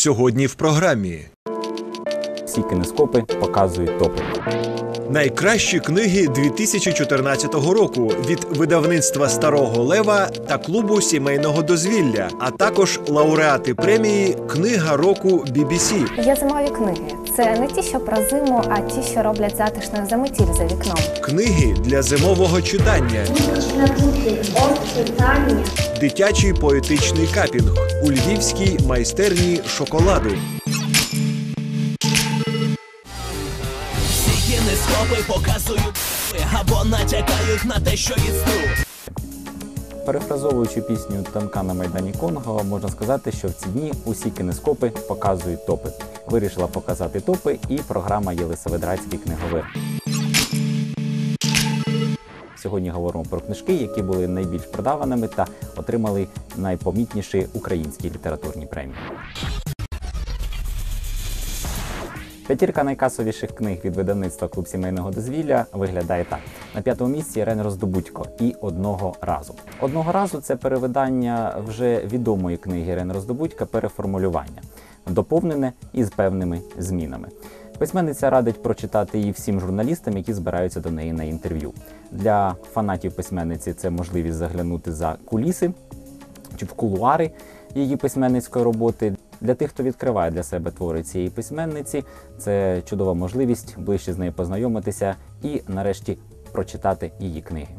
Сьогодні в програмі Всі кінескопи показують топи. Найкращі книги 2014 року від видавництва Старого Лева та клубу сімейного дозвілля, а також лауреати премії Книга року BBC. Є зимові книги. Це не ті, що про зиму, а ті, що роблять затишною заметіль за вікном. Книги для зимового читання. дитячий поетичний капінг у львівській майстерні шоколаду. Кінескопи показують або натякають на те, що існує. Перефразовуючи пісню Танка на майдані Конго, можна сказати, що в ці дні усі кінескопи показують топи. Вирішила показати топи і програма Єлисаветградський книговир. Сьогодні говоримо про книжки, які були найбільш продаваними та отримали найпомітніші українські літературні премії. П'ятірка найкасовіших книг від видавництва Клуб сімейного дозвілля виглядає так: на п'ятому місці Ірен Роздобудько і одного разу. Одного разу це перевидання вже відомої книги Ірен Роздобудька переформулювання, доповнене із певними змінами. Письменниця радить прочитати її всім журналістам, які збираються до неї на інтерв'ю. Для фанатів письменниці це можливість заглянути за куліси чи в кулуари її письменницької роботи. Для тих, хто відкриває для себе твори цієї письменниці, це чудова можливість ближче з нею познайомитися і, нарешті, прочитати її книги.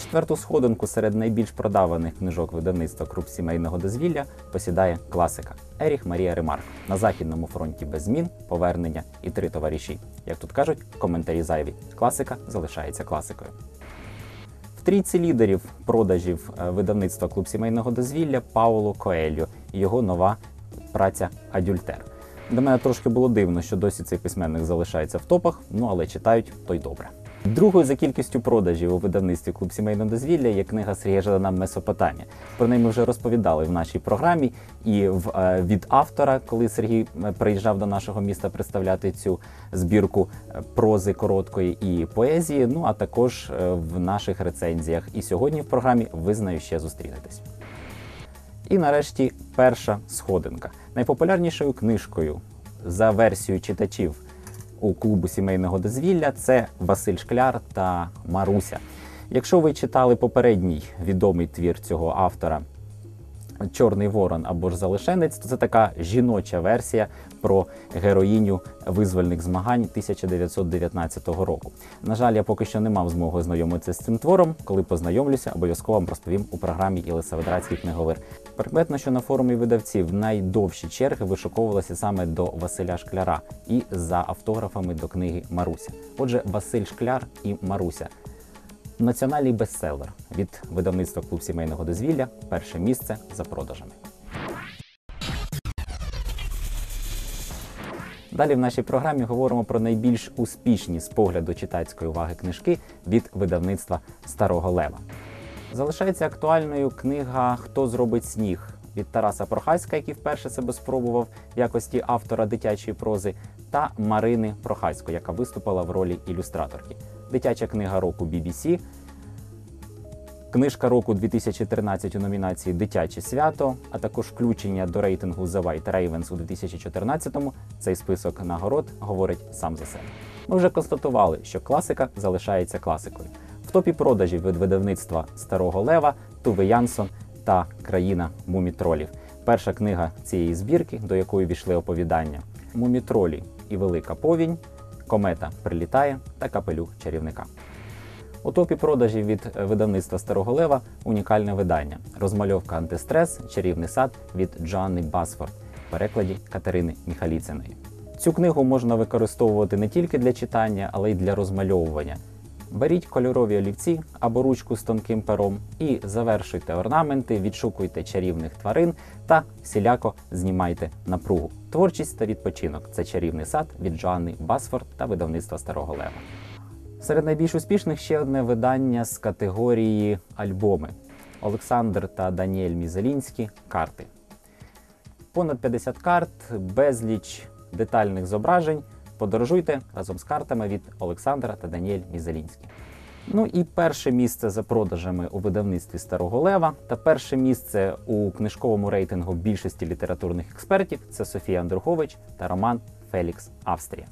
Четверту сходинку серед найбільш продаваних книжок видавництва Круп сімейного дозвілля посідає класика Еріх Марія Ремарк на західному фронті без змін, повернення і три товариші. Як тут кажуть, коментарі зайві. Класика залишається класикою. В трійці лідерів продажів е, видавництва Клуб сімейного дозвілля Пауло Коельо і його нова праця Адюльтер. До мене трошки було дивно, що досі цей письменник залишається в топах, ну але читають то й добре. Другою за кількістю продажів у видавництві Клуб сімейного дозвілля є книга Сергія Жадана Месопотамія. Про неї ми вже розповідали в нашій програмі. І в, е, від автора, коли Сергій е, приїжджав до нашого міста представляти цю збірку е, прози короткої і поезії. Ну а також в наших рецензіях. І сьогодні в програмі ви з нею ще зустрінетесь. І нарешті перша сходинка. Найпопулярнішою книжкою за версією читачів у клубу сімейного дозвілля це Василь Шкляр та Маруся. Якщо ви читали попередній відомий твір цього автора Чорний Ворон або ж Залишенець, то це така жіноча версія про героїню визвольних змагань 1919 року. На жаль, я поки що не мав змоги ознайомитися з цим твором. Коли познайомлюся, обов'язково вам розповім у програмі Єлисаветградський книговир. Прикметно, що на форумі видавців найдовші черги вишуковувалися саме до Василя Шкляра і за автографами до книги Маруся. Отже, Василь Шкляр і Маруся. Національний бестселер від видавництва Клуб сімейного дозвілля. Перше місце за продажами. Далі в нашій програмі говоримо про найбільш успішні з погляду читацької уваги книжки від видавництва Старого Лева. Залишається актуальною книга Хто зробить сніг від Тараса Прохаська, який вперше себе спробував в якості автора дитячої прози, та Марини Прохасько, яка виступила в ролі ілюстраторки. Дитяча книга року BBC, Книжка року 2013 у номінації Дитяче свято, а також включення до рейтингу The White Ravens у 2014-му. Цей список нагород говорить сам за себе. Ми вже констатували, що класика залишається класикою. В топі продажів від видавництва Старого Лева, Туве Янсон та Країна мумітролів. Перша книга цієї збірки, до якої війшли оповідання Мумітролі і Велика повінь, Комета прилітає та капелюх чарівника. У топі продажів від видавництва Старого Лева унікальне видання. Розмальовка антистрес, чарівний сад від Джоанни Басфорд в перекладі Катерини Міхаліциної. Цю книгу можна використовувати не тільки для читання, але й для розмальовування. Беріть кольорові олівці або ручку з тонким пером і завершуйте орнаменти, відшукуйте чарівних тварин та всіляко знімайте напругу. Творчість та відпочинок це чарівний сад від Джоанни Басфорд та видавництва Старого Лева. Серед найбільш успішних ще одне видання з категорії альбоми Олександр та Даніель Мізелінські карти. Понад 50 карт, безліч детальних зображень. Подорожуйте разом з картами від Олександра та Даніель Мізелінські. Ну і перше місце за продажами у видавництві Старого Лева та перше місце у книжковому рейтингу більшості літературних експертів це Софія Андрухович та Роман Фелікс Австрія.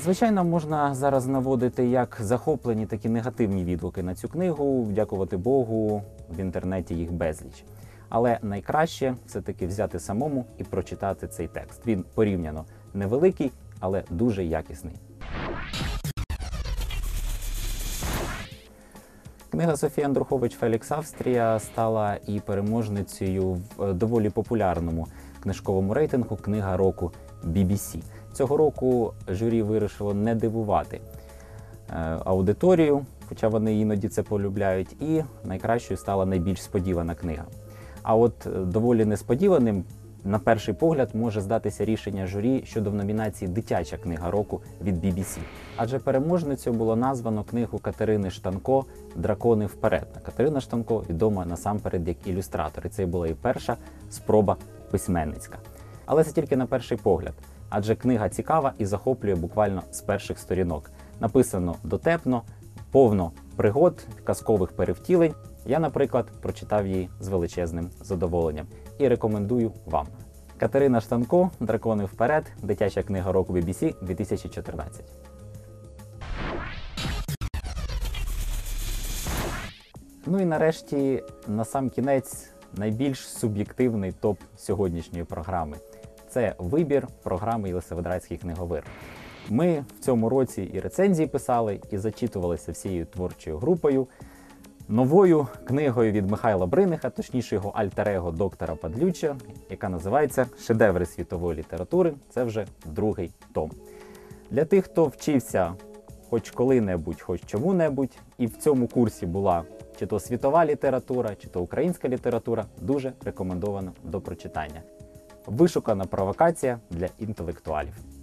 Звичайно, можна зараз наводити як захоплені, так і негативні відгуки на цю книгу. Дякувати Богу, в інтернеті їх безліч. Але найкраще все-таки взяти самому і прочитати цей текст. Він порівняно невеликий, але дуже якісний. Книга Софії Андрухович Фелікс Австрія стала і переможницею в е, доволі популярному книжковому рейтингу Книга року BBC. Цього року журі вирішило не дивувати е, аудиторію, хоча вони іноді це полюбляють, і найкращою стала найбільш сподівана книга. А от е, доволі несподіваним, на перший погляд, може здатися рішення журі щодо в номінації Дитяча книга року від BBC. Адже переможницею було названо книгу Катерини Штанко Дракони вперед. Катерина Штанко відома насамперед як ілюстратор, і це була і перша спроба письменницька. Але це тільки на перший погляд, адже книга цікава і захоплює буквально з перших сторінок. Написано дотепно, повно пригод, казкових перевтілень. Я, наприклад, прочитав її з величезним задоволенням і рекомендую вам. Катерина Штанко Дракони вперед. Дитяча книга року BBC 2014. Ну і нарешті, на сам кінець, найбільш суб'єктивний топ сьогоднішньої програми. Це вибір програми Єлисаветградський книговир. Ми в цьому році і рецензії писали, і зачитувалися всією творчою групою. Новою книгою від Михайла Бриниха, точніше його альтер-его доктора Падлюча, яка називається Шедеври світової літератури. Це вже другий том. Для тих, хто вчився хоч коли-небудь, хоч чому-небудь, і в цьому курсі була чи то світова література, чи то українська література, дуже рекомендовано до прочитання. Вишукана провокація для інтелектуалів. –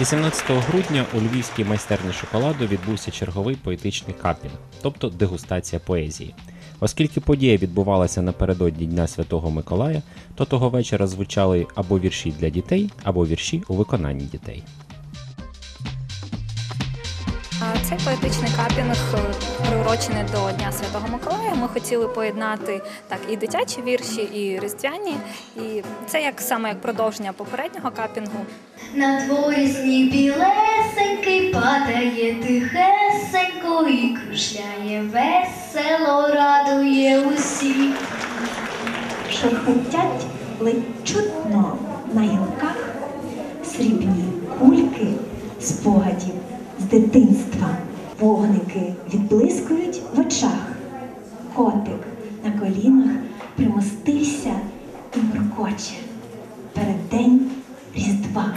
18 грудня у львівській майстерні шоколаду відбувся черговий поетичний капінг, тобто дегустація поезії. Оскільки подія відбувалася напередодні Дня Святого Миколая, то того вечора звучали або вірші для дітей, або вірші у виконанні дітей. Цей поетичний капінг е, приурочений до Дня Святого Миколая. Ми хотіли поєднати так і дитячі вірші, і різдвяні. І це як саме як продовження попереднього капінгу. На дворі сніг білесенький падає тихесенько і кружляє весело, радує усіх. шурхотять ледь чутно на гілках срібні кульки спогадів з дитинства. Вогники відблискують в очах. Котик на колінах примостився і моркоче перед день Різдва.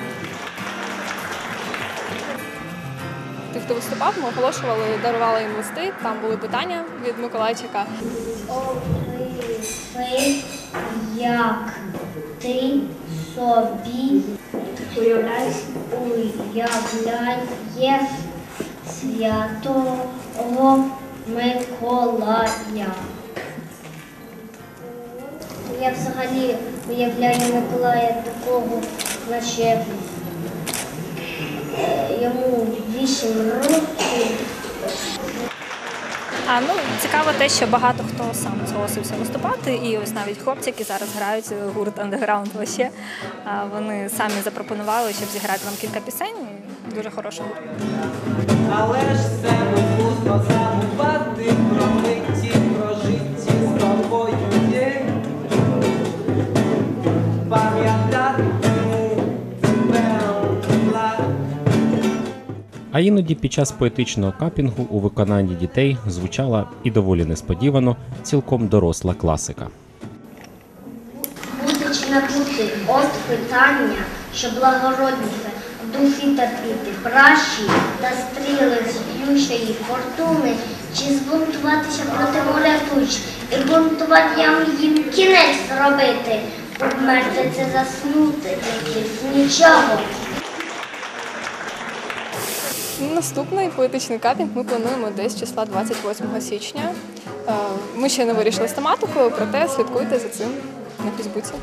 Тих, хто виступав, ми оголошували, дарували їм листи. Там були питання від Миколайчика. Опиши, як ти собі уявляєш святого Миколая. Я взагалі уявляю Миколая такого, наче е, йому 8 років. А ну цікаво те, що багато хто сам зголосився виступати, і ось навіть хлопці, які зараз грають гурт андеграунд вообще, вони самі запропонували, щоб зіграти вам кілька пісень. Дуже хороший гурт. Але ж це нудно забувати про миті, А іноді під час поетичного капінгу у виконанні дітей звучала і доволі несподівано цілком доросла класика. Будучи набути от питання, що благородніше душі терпіти пращі та стріли з'ющої фортуни, чи збунтуватися проти моря туч, і бунтуванням їм кінець зробити, обмерти це заснути, і нічого. Наступний поетичний капінг ми плануємо десь числа 28 січня. Е, Ми ще не вирішили з тематикою, проте слідкуйте за цим на Фейсбуці.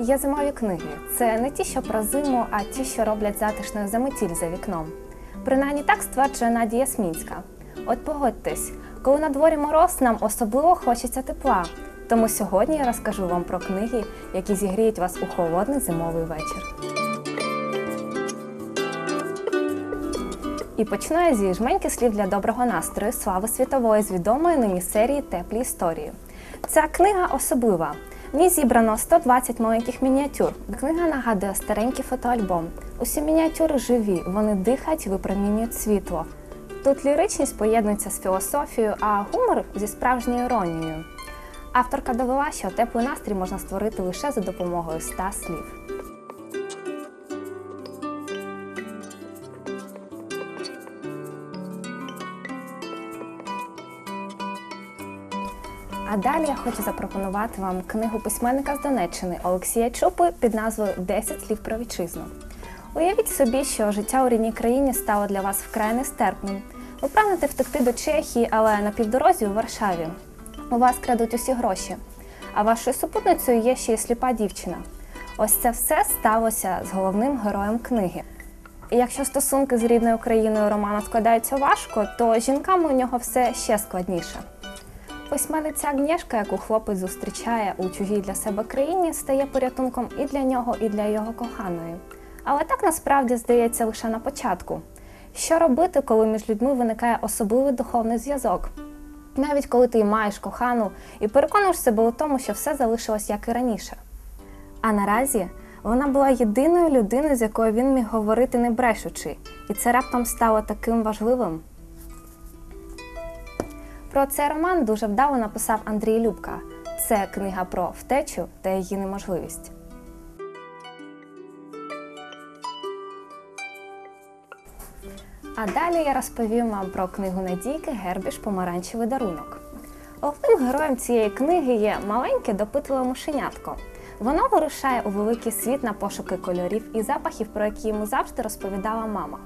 Є зимові книги. Це не ті, що про зиму, а ті, що роблять затишною заметіль за вікном. Принаймні так стверджує Надія Смінська. От погодьтесь, коли на дворі мороз, нам особливо хочеться тепла. Тому сьогодні я розкажу вам про книги, які зігріють вас у холодний зимовий вечір. І почну я зі жменьки слів для доброго настрою слави світової з відомої нині серії Теплі історії. Ця книга особлива. В ній зібрано 120 маленьких мініатюр. Книга нагадує старенький фотоальбом. Усі мініатюри живі, вони дихають, випромінюють світло. Тут ліричність поєднується з філософією, а гумор зі справжньою іронією. Авторка довела, що теплий настрій можна створити лише за допомогою ста слів. А далі я хочу запропонувати вам книгу письменника з Донеччини Олексія Чупи під назвою «10 слів про вітчизну. Уявіть собі, що життя у рідній країні стало для вас вкрай нестерпним. Ви прагнете втекти до Чехії, але на півдорозі у Варшаві. У вас крадуть усі гроші. А вашою супутницею є ще й сліпа дівчина. Ось це все сталося з головним героєм книги. І якщо стосунки з рідною країною Романа складаються важко, то з жінками у нього все ще складніше. Письменниця Агнєшка, яку хлопець зустрічає у чужій для себе країні, стає порятунком і для нього, і для його коханої. Але так насправді здається лише на початку. Що робити, коли між людьми виникає особливий духовний зв'язок? Навіть коли ти маєш кохану і переконуєш себе у тому, що все залишилось як і раніше. А наразі вона була єдиною людиною, з якою він міг говорити не брешучи, і це раптом стало таким важливим. Про цей роман дуже вдало написав Андрій Любка. Це книга про втечу та її неможливість. А далі я розповім вам про книгу Надійки Гербіш Помаранчевий дарунок. Головним героєм цієї книги є маленьке допитливе мишенятко. Воно вирушає у великий світ на пошуки кольорів і запахів, про які йому завжди розповідала мама.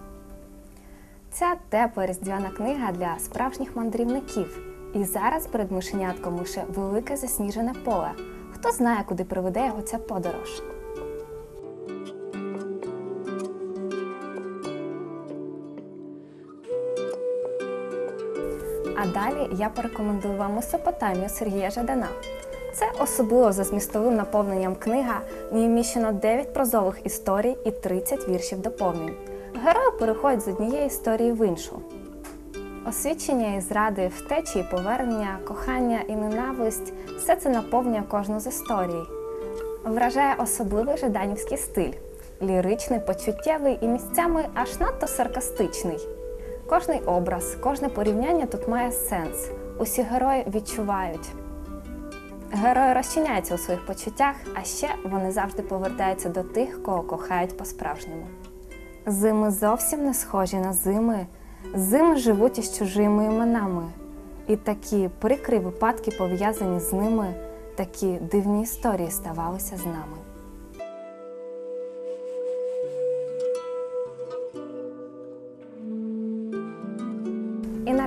Ця тепла різдвяна книга для справжніх мандрівників. І зараз перед мишенятком лише велике засніжене поле. Хто знає, куди приведе його ця подорож. А далі я порекомендую вам Месопотамію Сергія Жадана. Це особливо за змістовим наповненням книга. В ній вміщено 9 прозових історій і 30 віршів доповнень. Герої переходять з однієї історії в іншу. Освідчення і зради, втечі і повернення, кохання і ненависть все це наповнює кожну з історій. Вражає особливий жаданівський стиль, ліричний, почуттєвий і місцями аж надто саркастичний. Кожний образ, кожне порівняння тут має сенс. Усі герої відчувають. Герої розчиняються у своїх почуттях, а ще вони завжди повертаються до тих, кого кохають по-справжньому. Зими зовсім не схожі на зими. Зими живуть із чужими іменами. І такі прикрі випадки пов'язані з ними, такі дивні історії ставалися з нами.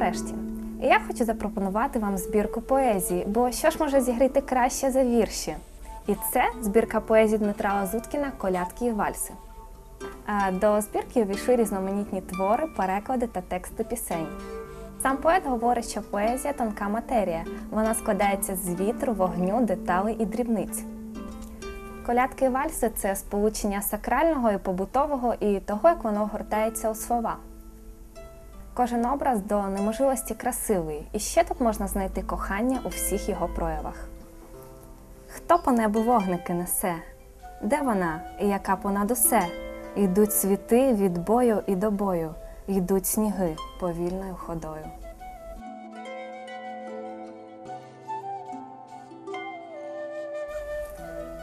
Нарешті, я хочу запропонувати вам збірку поезії, бо що ж може зігріти краще за вірші? І це збірка поезії Дмитра Лазуткіна Колядки і вальси. До збірки увійшли різноманітні твори, переклади та тексти пісень. Сам поет говорить, що поезія тонка матерія. Вона складається з вітру, вогню, деталей і дрібниць. Колядки і вальси це сполучення сакрального і побутового і того, як воно гортається у слова. Кожен образ до неможливості красивий, і ще тут можна знайти кохання у всіх його проявах. Хто по небу вогники несе? Де вона і яка понад усе? Йдуть світи від бою і до бою, йдуть сніги повільною ходою.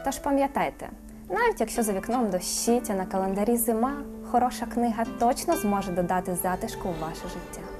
Тож пам'ятайте, навіть якщо за вікном дощить, на календарі зима, хороша книга точно зможе додати затишку у ваше життя.